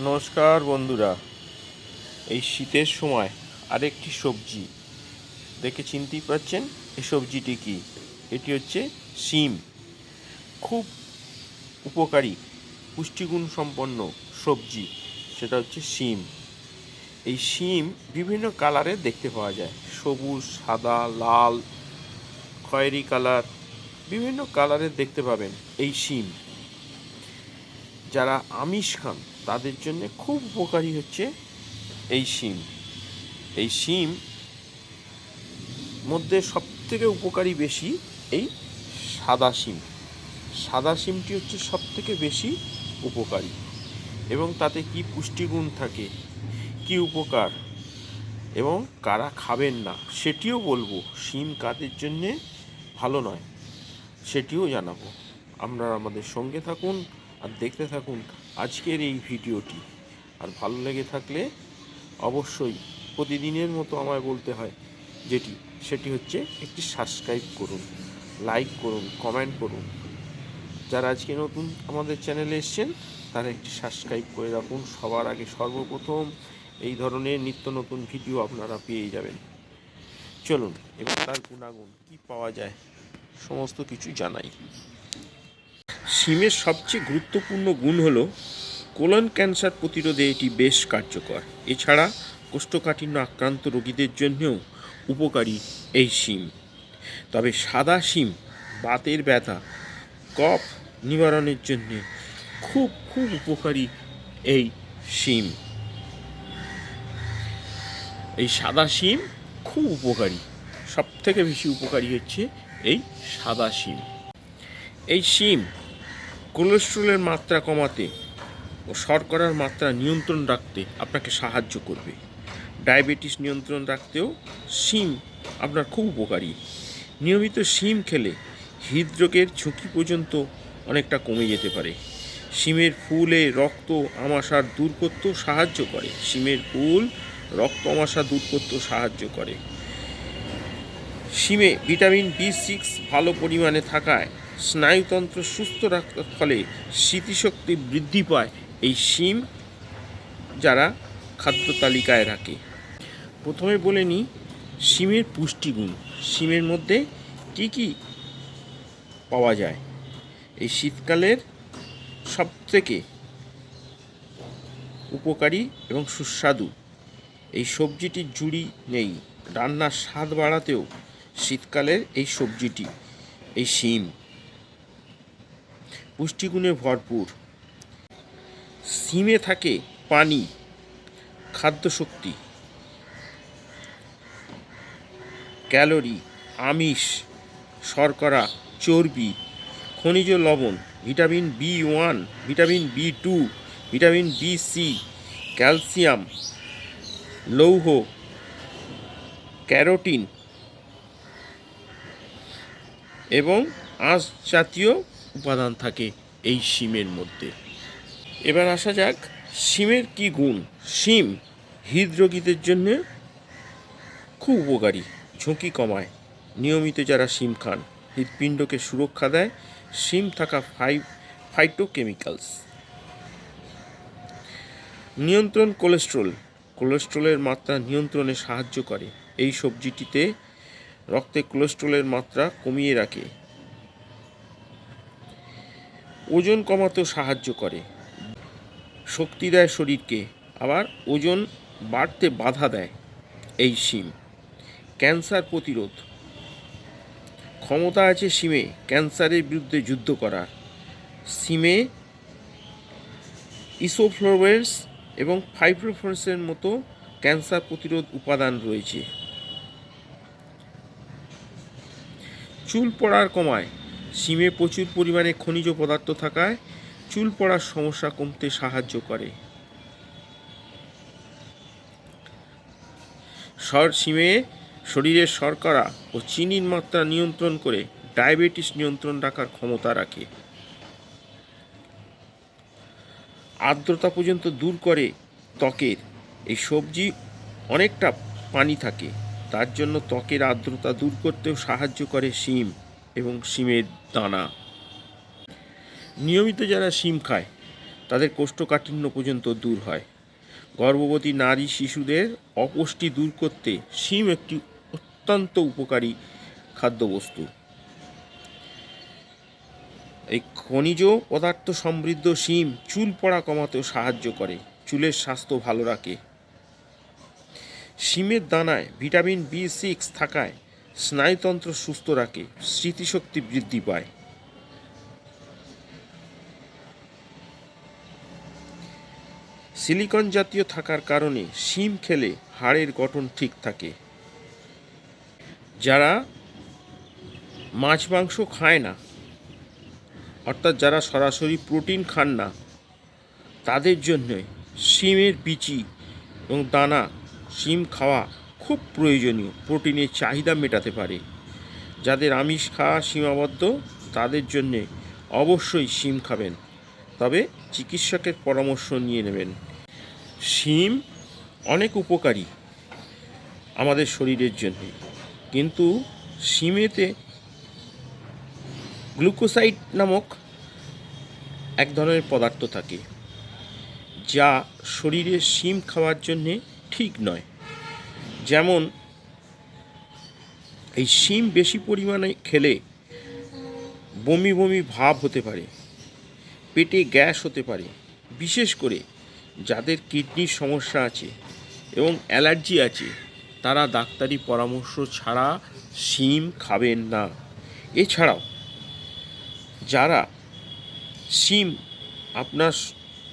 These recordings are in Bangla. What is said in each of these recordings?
নমস্কার বন্ধুরা। এই শীতের সময় আরেকটি সবজি দেখে চিনতেই পারছেন এই সবজিটি কি? এটি হচ্ছে শিম। খুব উপকারী, পুষ্টিগুণ সম্পন্ন সবজি, সেটা হচ্ছে শিম। এই শিম বিভিন্ন কালারের দেখতে পাওয়া যায়। সবুজ, সাদা, লাল, খয়েরি কালার, বিভিন্ন কালারের দেখতে পাবেন এই শিম। যারা আমিষ খান তাদের জন্য খুব উপকারী হচ্ছে এই শিম। এই শিম মধ্যে সবথেকে উপকারী বেশি এই সাদা শিম। সাদা শিমটি হচ্ছে সবথেকে বেশি উপকারী এবং তাতে কি পুষ্টিগুণ থাকে, কি উপকার এবং কারা খাবেন না, সেটিও বলব। শিম কাদের জন্যে ভালো নয়, সেটিও জানাব। আপনারা আমাদের সঙ্গে থাকুন আর দেখতে থাকুন। আজকের এই ভিডিওটি। আর ভালো লেগে থাকলে অবশ্যই প্রতিদিনের মতো আমায় বলতে হয় যেটি, সেটি হচ্ছে একটি সাবস্ক্রাইব করুন লাইক করুন কমেন্ট করুন। যারা আজকে নতুন আমাদের চ্যানেলে এসছেন, তারা একটি সাবস্ক্রাইব করে রাখুন। সবার আগে সর্বপ্রথম এই ধরনের নিত্য নতুন ভিডিও আপনারা পেয়ে যাবেন। চলুন, এবার তার গুণাগুণ কী পাওয়া যায়, সমস্ত কিছু জানাই। শিমের সবচেয়ে গুরুত্বপূর্ণ গুণ হলো কোলন ক্যান্সার প্রতিরোধে এটি বেশ কার্যকর। এছাড়া কোষ্ঠকাঠিন্য আক্রান্ত রোগীদের জন্যও উপকারী এই শিম তবে সাদা শিম বাতের ব্যথা, কফ নিবারণের জন্য খুব খুব উপকারী এই শিম এই সাদা শিম খুব উপকারী। সব থেকে বেশি উপকারী হচ্ছে এই সাদা শিম এই শিম কোলেস্ট্রলের মাত্রা কমাতে ও শর্করার মাত্রা নিয়ন্ত্রণ রাখতে আপনাকে সাহায্য করবে। ডায়াবেটিস নিয়ন্ত্রণ রাখতেও শিম আপনার খুব উপকারী। নিয়মিত শিম খেলে হৃদরোগের ঝুঁকি পর্যন্ত অনেকটা কমে যেতে পারে। শিমের ফুলে রক্ত আমাশার দূর করতেও সাহায্য করে। শিমের ফুল রক্ত আমাশা দূর করতেও সাহায্য করে। শিমে ভিটামিন বি সিক্স ভালো পরিমাণে থাকায় স্নায়ুতন্ত্র সুস্থ রাখার ফলে স্মৃতিশক্তি বৃদ্ধি পায় এই শিম যারা খাদ্য তালিকায় রাখে। প্রথমে বলে নিই, শিমের পুষ্টিগুণ। শিমের মধ্যে কি কি পাওয়া যায়? এই শীতকালের সবথেকে উপকারী এবং সুস্বাদু। এই সবজিটির জুড়ি নেই, রান্নার স্বাদ বাড়াতেও শীতকালের এই সবজিটি, এই শিম। পুষ্টিগুণে ভরপুর। সিমে থাকে পানি খাদ্যশক্তি ক্যালোরি, আমিষ, শর্করা, চর্বি, খনিজ লবণ, vitamin B one, vitamin B two, vitamin B C, calcium, লৌহ, ক্যারোটিন এবং আঁশ জাতীয় উপাদান থাকে এই শিমের মধ্যে। এবার আসা যাক, শিমের কি গুণ? শিম হৃদরোগীদের জন্য খুব উপকারী, ঝুঁকি কমায়। নিয়মিত যারা শিম খান হৃদপিণ্ডকে সুরক্ষা দেয়। শিম থাকা ফাইভ ফাইটোকেমিক্যালস নিয়ন্ত্রণ কোলেস্ট্রল, কোলেস্ট্রলের মাত্রা নিয়ন্ত্রণে সাহায্য করে। এই সবজিটিতে রক্তে কোলেস্ট্রলের মাত্রা কমিয়ে রাখে। ওজন কমাতেও সাহায্য করে। শক্তি দেয় শরীরকে, আবার ওজন বাড়তে বাধা দেয় এই শিম। ক্যান্সার প্রতিরোধ। ক্ষমতা আছে শিমে, ক্যান্সারের বিরুদ্ধে যুদ্ধ করার। সিমে ইসোফ্লোভেন্স এবং ফাইব্রোফোন্সের মতো ক্যান্সার প্রতিরোধ উপাদান রয়েছে। চুল পড়ার কমায়। শিমে প্রচুর পরিমাণে খনিজ পদার্থ থাকায় চুল পড়ার সমস্যা কমতে সাহায্য করে। সর শিমে শরীরের শর্করা ও চিনির মাত্রা নিয়ন্ত্রণ করে ডায়াবেটিস নিয়ন্ত্রণ রাখার ক্ষমতা রাখে। আর্দ্রতা পর্যন্ত দূর করে ত্বকের। এই সবজি অনেকটা পানি থাকে, তার জন্য ত্বকের আর্দ্রতা দূর করতেও সাহায্য করে শিম। এবং শিমের দানা। নিয়মিত যারা শিম খায়, তাদের কোষ্ঠকাঠিন্য পর্যন্ত দূর হয়। গর্ভবতী নারী শিশুদের অপুষ্টি দূর করতে শিম একটি অত্যন্ত উপকারী খাদ্যবস্তু। এই খনিজ পদার্থ সমৃদ্ধ শিম চুল পড়া কমাতেও সাহায্য করে, চুলের স্বাস্থ্য ভালো রাখে। শিমের দানায় ভিটামিন বি সিক্স থাকায় স্নায়ুতন্ত্র সুস্থ রাখে, স্মৃতিশক্তি বৃদ্ধি পায়। সিলিকন জাতীয় থাকার কারণে শিম খেলে হাড়ের গঠন ঠিক থাকে। যারা মাছ মাংস খায় না, অর্থাৎ যারা সরাসরি প্রোটিন খান না, তাদের জন্য শিমের বিচি এবং দানা, শিম খাওয়া খুব প্রয়োজনীয়। প্রোটিনের চাহিদা মেটাতে পারে। যাদের আমিষ খাওয়া সীমাবদ্ধ, তাদের জন্যে অবশ্যই শিম খাবেন। তবে চিকিৎসকের পরামর্শ নিয়ে নেবেন। শিম অনেক উপকারী আমাদের শরীরের জন্য। কিন্তু শিমেতে গ্লুকোসাইড নামক এক ধরনের পদার্থ থাকে, যা শরীরে শিম খাওয়ার জন্যে ঠিক নয়। যেমন, এই শিম বেশি পরিমাণে খেলে বমি বমি ভাব হতে পারে, পেটে গ্যাস হতে পারে, বিশেষ করে যাদের কিডনির সমস্যা আছে এবং অ্যালার্জি আছে, তারা ডাক্তারি পরামর্শ ছাড়া শিম খাবেন না। এছাড়াও, যারা শিম আপনার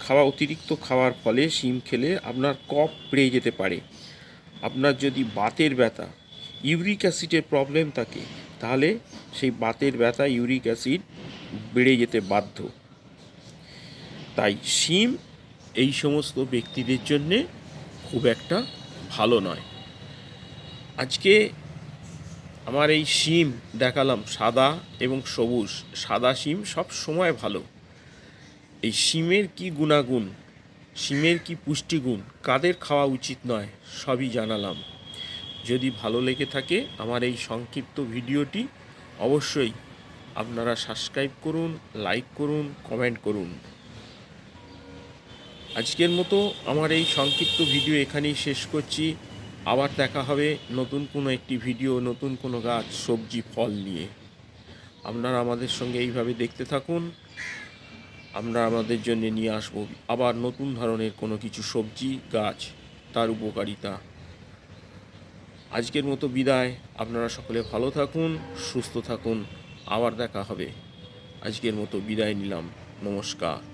খাওয়া অতিরিক্ত খাওয়ার ফলে শিম খেলে আপনার কফ বেড়ে যেতে পারে। আপনার যদি বাতের ব্যথা, ইউরিক অ্যাসিডের প্রবলেম থাকে, তাহলে সেই বাতের ব্যথা, ইউরিক অ্যাসিড বেড়ে যেতে বাধ্য। তাই শিম এই সমস্ত ব্যক্তিদের জন্যে খুব একটা ভালো নয়। আজকে আমার এই শিম দেখালাম সাদা এবং সবুজ। সাদা শিম সব সময় ভালো। এই শিমের কি গুণাগুণ? শিমের কি পুষ্টিগুণ? কাদের খাওয়া উচিত নয়? সবই জানালাম। যদি ভালো লেগে থাকে আমার এই সংক্ষিপ্ত ভিডিওটি, অবশ্যই আপনারা সাবস্ক্রাইব করুন লাইক করুন কমেন্ট করুন। আজকের মতো আমার এই সংক্ষিপ্ত ভিডিও এখানেই শেষ করছি। আবার দেখা হবে নতুন কোনো একটি ভিডিও, নতুন কোনো গাছ, সবজি, ফল নিয়ে। আপনারা আমাদের সঙ্গে এইভাবে দেখতে থাকুন। আমরা আমাদের জন্য নিয়ে আসব আবার নতুন ধরনের কোনো কিছু সবজি, গাছ, তার উপকারিতা। আজকের মতো বিদায়। আপনারা সকলে ভালো থাকুন, সুস্থ থাকুন। আবার দেখা হবে। আজকের মতো বিদায় নিলাম। নমস্কার।